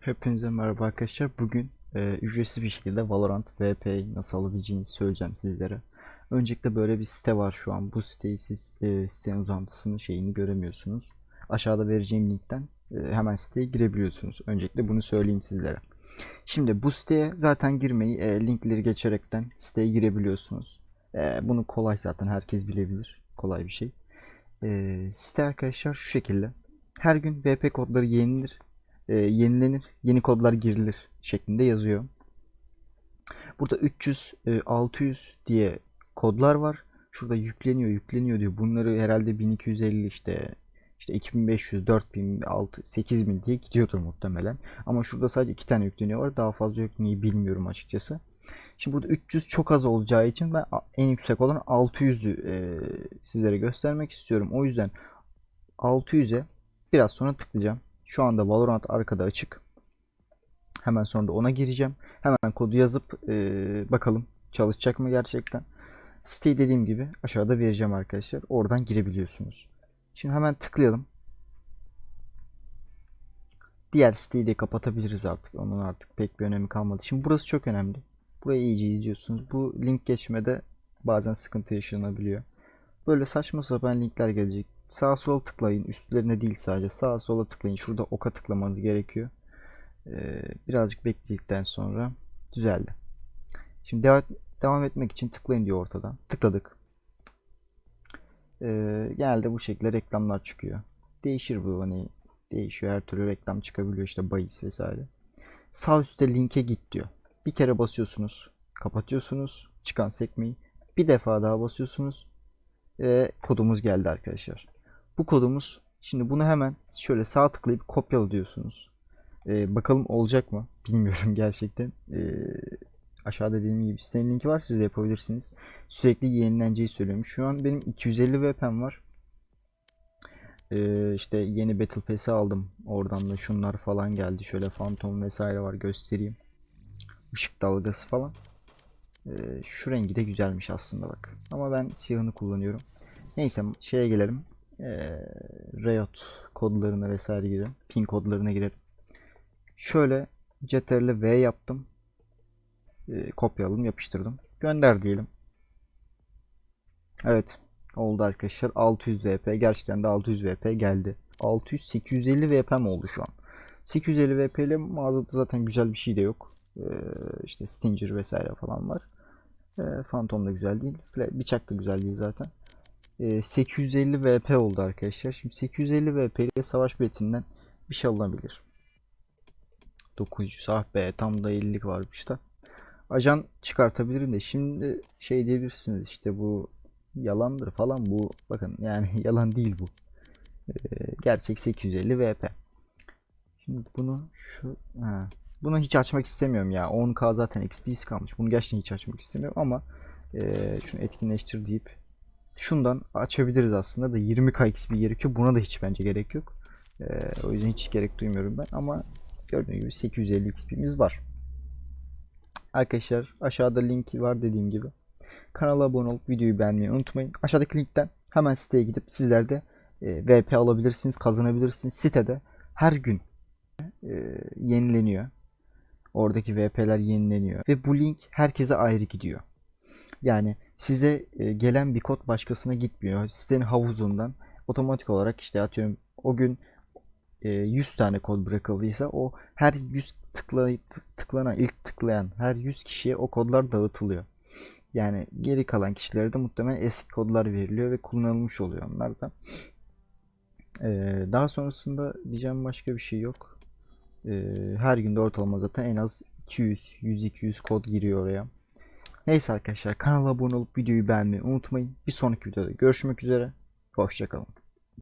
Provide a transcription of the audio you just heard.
Hepinize merhaba arkadaşlar. Bugün e, ücretsiz bir şekilde Valorant VP'yi nasıl alabileceğinizi söyleyeceğim sizlere. Öncelikle böyle bir site var şu an. Bu siteyi siz e, sitenin uzantısını şeyini göremiyorsunuz. Aşağıda vereceğim linkten e, hemen siteye girebiliyorsunuz. Öncelikle bunu söyleyeyim sizlere. Şimdi bu siteye zaten girmeyi e, linkleri geçerekten siteye girebiliyorsunuz. E, bunu kolay zaten herkes bilebilir. Kolay bir şey. E, site arkadaşlar şu şekilde. Her gün VP kodları yenilir e, yenilenir, yeni kodlar girilir şeklinde yazıyor. Burada 300, e, 600 diye kodlar var. Şurada yükleniyor, yükleniyor diyor. Bunları herhalde 1250 işte işte 2500, 4000, 6, 8000 diye gidiyordur muhtemelen. Ama şurada sadece iki tane yükleniyor var. Daha fazla yok niye bilmiyorum açıkçası. Şimdi burada 300 çok az olacağı için ben en yüksek olan 600'ü e, sizlere göstermek istiyorum. O yüzden 600'e biraz sonra tıklayacağım. Şu anda Valorant arkada açık. Hemen sonra da ona gireceğim. Hemen kodu yazıp e, bakalım çalışacak mı gerçekten. Siteyi dediğim gibi aşağıda vereceğim arkadaşlar. Oradan girebiliyorsunuz. Şimdi hemen tıklayalım. Diğer siteyi de kapatabiliriz artık. Onun artık pek bir önemi kalmadı. Şimdi burası çok önemli. Burayı iyice izliyorsunuz. Bu link geçmede bazen sıkıntı yaşanabiliyor. Böyle saçma sapan linkler gelecek. Sağa sola tıklayın. Üstlerine değil sadece. Sağa sola tıklayın. Şurada oka tıklamanız gerekiyor. Ee, birazcık bekledikten sonra düzeldi. Şimdi devam, devam etmek için tıklayın diyor ortadan. Tıkladık. Ee, genelde bu şekilde reklamlar çıkıyor. Değişir bu hani değişiyor. Her türlü reklam çıkabiliyor işte bahis vesaire. Sağ üstte linke git diyor. Bir kere basıyorsunuz. Kapatıyorsunuz. Çıkan sekmeyi. Bir defa daha basıyorsunuz. Ve kodumuz geldi arkadaşlar. Bu kodumuz şimdi bunu hemen şöyle sağ tıklayıp kopyala diyorsunuz. Ee, bakalım olacak mı? Bilmiyorum gerçekten. Ee, aşağıda dediğim gibi sitenin linki var. Siz de yapabilirsiniz. Sürekli yenileneceği söylüyorum. Şu an benim 250 VP'm var. Ee, işte yeni Battle Pass'i aldım. Oradan da şunlar falan geldi. Şöyle Phantom vesaire var göstereyim. Işık dalgası falan. Ee, şu rengi de güzelmiş aslında bak. Ama ben siyahını kullanıyorum. Neyse şeye gelelim. Ee, Riot kodlarına vesaire girelim. Pin kodlarına girelim. Şöyle CTRL V yaptım. Ee, kopyaladım, yapıştırdım. Gönder diyelim. Evet. Oldu arkadaşlar. 600 VP. Gerçekten de 600 VP geldi. 600 850 VP mi oldu şu an? 850 VP ile mağazada zaten güzel bir şey de yok. Ee, işte Stinger vesaire falan var. Ee, Phantom da güzel değil. Bıçak da güzel değil zaten. Ee, 850 VP oldu arkadaşlar. Şimdi 850 VP ile savaş biletinden bir şey alınabilir. 900 ah be tam da 50'lik varmış da. Ajan çıkartabilirim de şimdi şey diyebilirsiniz işte bu yalandır falan bu bakın yani yalan değil bu. Ee, gerçek 850 VP. Şimdi bunu şu ha, bunu hiç açmak istemiyorum ya. 10k zaten XP'si kalmış. Bunu gerçekten hiç açmak istemiyorum ama e, şunu etkinleştir deyip şundan açabiliriz aslında da 20k XP gerekiyor. Buna da hiç bence gerek yok. E, o yüzden hiç gerek duymuyorum ben ama gördüğünüz gibi 850 XP'miz var. Arkadaşlar aşağıda linki var dediğim gibi. Kanala abone olup videoyu beğenmeyi unutmayın. Aşağıdaki linkten hemen siteye gidip sizler de e, VP alabilirsiniz, kazanabilirsiniz. Sitede her gün e, yenileniyor. Oradaki VP'ler yenileniyor. Ve bu link herkese ayrı gidiyor. Yani size e, gelen bir kod başkasına gitmiyor. Sitenin havuzundan otomatik olarak işte atıyorum o gün e, 100 tane kod bırakıldıysa o her 100 tıklayıp tıklanan ilk tıklayan her 100 kişiye o kodlar dağıtılıyor. Yani geri kalan kişilere de muhtemelen eski kodlar veriliyor ve kullanılmış oluyor onlar da. Ee, daha sonrasında diyeceğim başka bir şey yok. Ee, her günde ortalama zaten en az 200, 100, 200 kod giriyor oraya. Neyse arkadaşlar kanala abone olup videoyu beğenmeyi unutmayın. Bir sonraki videoda görüşmek üzere. Hoşçakalın.